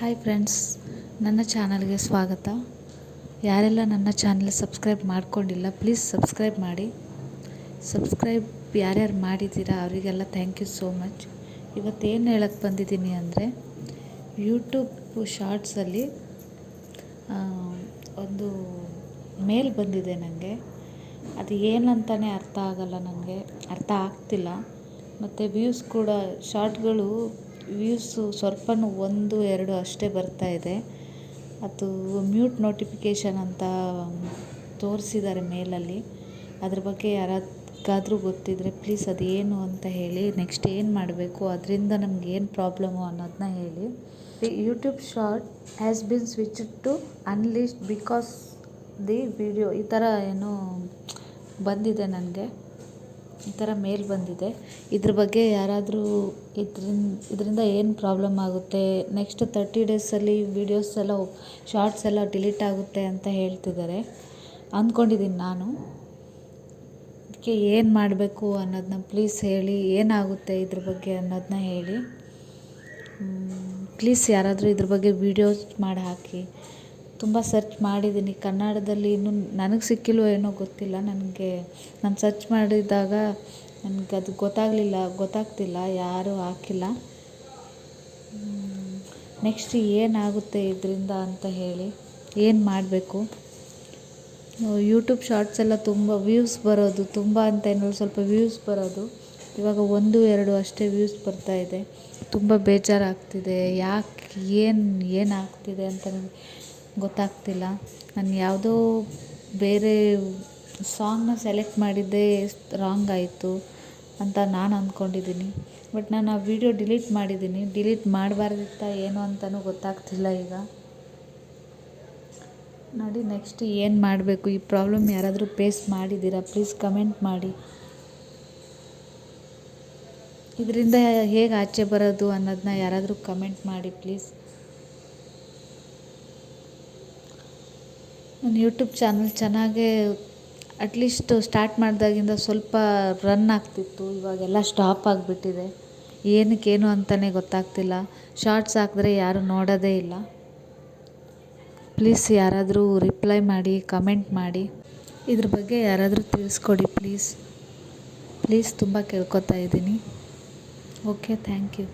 Hi friends ನನ್ನ ಚಾನಲ್ಗೆ ಸ್ವಾಗತ. ಯಾರೆಲ್ಲ ನನ್ನ ಚಾನಲ್ ಸಬ್ಸ್ಕ್ರೈಬ್ ಮಾಡ್ಕೊಂಡಿಲ್ಲ ಪ್ಲೀಸ್ ಸಬ್ಸ್ಕ್ರೈಬ್ ಮಾಡಿ. ಸಬ್ಸ್ಕ್ರೈಬ್ ಯಾರ್ಯಾರು ಮಾಡಿದ್ದೀರಾ ಅವರಿಗೆಲ್ಲ ಥ್ಯಾಂಕ್ ಯು ಸೋ ಮಚ್ ಇವತ್ತೇನು ಹೇಳಕ್ಕೆ ಬಂದಿದ್ದೀನಿ ಅಂದರೆ ಯೂಟ್ಯೂಬ್ ಶಾರ್ಟ್ಸಲ್ಲಿ ಒಂದು ಮೇಲ್ ಬಂದಿದೆ ನನಗೆ ಅದು ಏನಂತಲೇ ಅರ್ಥ ಆಗಲ್ಲ ನನಗೆ ಅರ್ಥ ಆಗ್ತಿಲ್ಲ. ಮತ್ತು ವ್ಯೂಸ್ ಕೂಡ ಶಾರ್ಟ್ಗಳು ವ್ಯೂಸು ಸ್ವಲ್ಪನೂ ಒಂದು, ಎರಡು ಅಷ್ಟೇ ಬರ್ತಾ ಇದೆ. ಅದು ಮ್ಯೂಟ್ ನೋಟಿಫಿಕೇಷನ್ ಅಂತ ತೋರಿಸಿದ್ದಾರೆ ಮೇಲಲ್ಲಿ. ಅದ್ರ ಬಗ್ಗೆ ಯಾರಿಗಾದ್ರೂ ಗೊತ್ತಿದ್ದರೆ ಪ್ಲೀಸ್ ಅದೇನು ಅಂತ ಹೇಳಿ, ನೆಕ್ಸ್ಟ್ ಏನು ಮಾಡಬೇಕು, ಅದರಿಂದ ನಮ್ಗೆ ಏನು ಪ್ರಾಬ್ಲಮ್ಮು ಅನ್ನೋದನ್ನ ಹೇಳಿ. YouTube short has been switch to unlist because the video ಈ ಥರ ಏನೋ ಬಂದಿದೆ ನನಗೆ. ಈ ಥರ ಮೇಲ್ ಬಂದಿದೆ. ಇದ್ರ ಬಗ್ಗೆ ಯಾರಾದರೂ ಇದ್ರಿಂದ, ಇದರಿಂದ ಏನು ಪ್ರಾಬ್ಲಮ್ ಆಗುತ್ತೆ? ನೆಕ್ಸ್ಟ್ ತರ್ಟಿ ಡೇಸಲ್ಲಿ ವೀಡಿಯೋಸ್ ಎಲ್ಲ ಶಾರ್ಟ್ಸ್ ಎಲ್ಲ ಡಿಲೀಟ್ ಆಗುತ್ತೆ ಅಂತ ಹೇಳ್ತಿದ್ದಾರೆ ಅಂದ್ಕೊಂಡಿದ್ದೀನಿ ನಾನು. ಅದಕ್ಕೆ ಏನು ಮಾಡಬೇಕು ಅನ್ನೋದನ್ನ ಪ್ಲೀಸ್ ಹೇಳಿ, ಏನಾಗುತ್ತೆ ಇದ್ರ ಬಗ್ಗೆ ಅನ್ನೋದನ್ನ ಹೇಳಿ. ಪ್ಲೀಸ್ ಯಾರಾದರೂ ಇದ್ರ ಬಗ್ಗೆ ವೀಡಿಯೋಸ್ ಮಾಡಿ ಹಾಕಿ. ತುಂಬ ಸರ್ಚ್ ಮಾಡಿದ್ದೀನಿ. ಕನ್ನಡದಲ್ಲಿ ಇನ್ನೂ ನನಗೆ ಸಿಕ್ಕಿಲ್ವೋ ಏನೋ ಗೊತ್ತಿಲ್ಲ. ನನಗೆ, ನಾನು ಸರ್ಚ್ ಮಾಡಿದಾಗ ನನಗೆ ಅದು ಗೊತ್ತಾಗಲಿಲ್ಲ, ಗೊತ್ತಾಗ್ತಿಲ್ಲ. ಯಾರೂ ಹಾಕಿಲ್ಲ. ನೆಕ್ಸ್ಟ್ ಏನಾಗುತ್ತೆ ಇದರಿಂದ ಅಂತ ಹೇಳಿ, ಏನು ಮಾಡಬೇಕು? ಯೂಟ್ಯೂಬ್ ಶಾರ್ಟ್ಸ್ ಎಲ್ಲ ತುಂಬ ವ್ಯೂಸ್ ಬರೋದು, ತುಂಬ ಅಂತ ಏನಾದ್ರು ಸ್ವಲ್ಪ ವ್ಯೂಸ್ ಬರೋದು. ಇವಾಗ ಒಂದು, ಎರಡು ಅಷ್ಟೇ ವ್ಯೂಸ್ ಬರ್ತಾ ಇದೆ. ತುಂಬ ಬೇಜಾರಾಗ್ತಿದೆ. ಯಾಕೆ, ಏನು ಏನಾಗ್ತಿದೆ ಅಂತ ನನಗೆ ಗೊತ್ತಾಗ್ತಿಲ್ಲ. ನಾನು ಯಾವುದೋ ಬೇರೆ ಸಾಂಗ್ನ ಸೆಲೆಕ್ಟ್ ಮಾಡಿದ್ದೇ ರಾಂಗ್ ಆಯಿತು ಅಂತ ನಾನು ಅಂದ್ಕೊಂಡಿದ್ದೀನಿ ಬಟ್ ನಾನು ಆ ವಿಡಿಯೋ ಡಿಲೀಟ್ ಮಾಡಿದ್ದೀನಿ. ಡಿಲೀಟ್ ಮಾಡಬಾರ್ದಿತ್ತ ಏನು ಅಂತಲೂ ಗೊತ್ತಾಗ್ತಿಲ್ಲ ಈಗ. ನೋಡಿ ನೆಕ್ಸ್ಟ್ ಏನು ಮಾಡಬೇಕು? ಈ ಪ್ರಾಬ್ಲಮ್ ಯಾರಾದರೂ ಫೇಸ್ ಮಾಡಿದ್ದೀರಾ? ಪ್ಲೀಸ್ ಕಮೆಂಟ್ ಮಾಡಿ. ಇದರಿಂದ ಹೇಗೆ ಆಚೆ ಬರೋದು ಅನ್ನೋದನ್ನ ಯಾರಾದರೂ ಕಮೆಂಟ್ ಮಾಡಿ ಪ್ಲೀಸ್ ನನ್ನ ಯೂಟ್ಯೂಬ್ ಚಾನಲ್ ಚೆನ್ನಾಗೇ ಅಟ್ಲೀಸ್ಟ್ ಸ್ಟಾರ್ಟ್ ಮಾಡಿದಾಗಿಂದ ಸ್ವಲ್ಪ ರನ್ ಆಗ್ತಿತ್ತು. ಇವಾಗೆಲ್ಲ ಸ್ಟಾಪ್ ಆಗಿಬಿಟ್ಟಿದೆ. ಏನಕ್ಕೇನು ಅಂತಲೇ ಗೊತ್ತಾಗ್ತಿಲ್ಲ. ಶಾರ್ಟ್ಸ್ ಹಾಕಿದ್ರೆ ಯಾರೂ ನೋಡೋದೇ ಇಲ್ಲ. ಪ್ಲೀಸ್ ಯಾರಾದರೂ ರಿಪ್ಲೈ ಮಾಡಿ ಕಮೆಂಟ್ ಮಾಡಿ. ಇದ್ರ ಬಗ್ಗೆ ಯಾರಾದರೂ ತಿಳಿಸ್ಕೊಡಿ ಪ್ಲೀಸ್ ಪ್ಲೀಸ್ ತುಂಬ ಕೇಳ್ಕೊತಾ ಇದ್ದೀನಿ. Okay thank you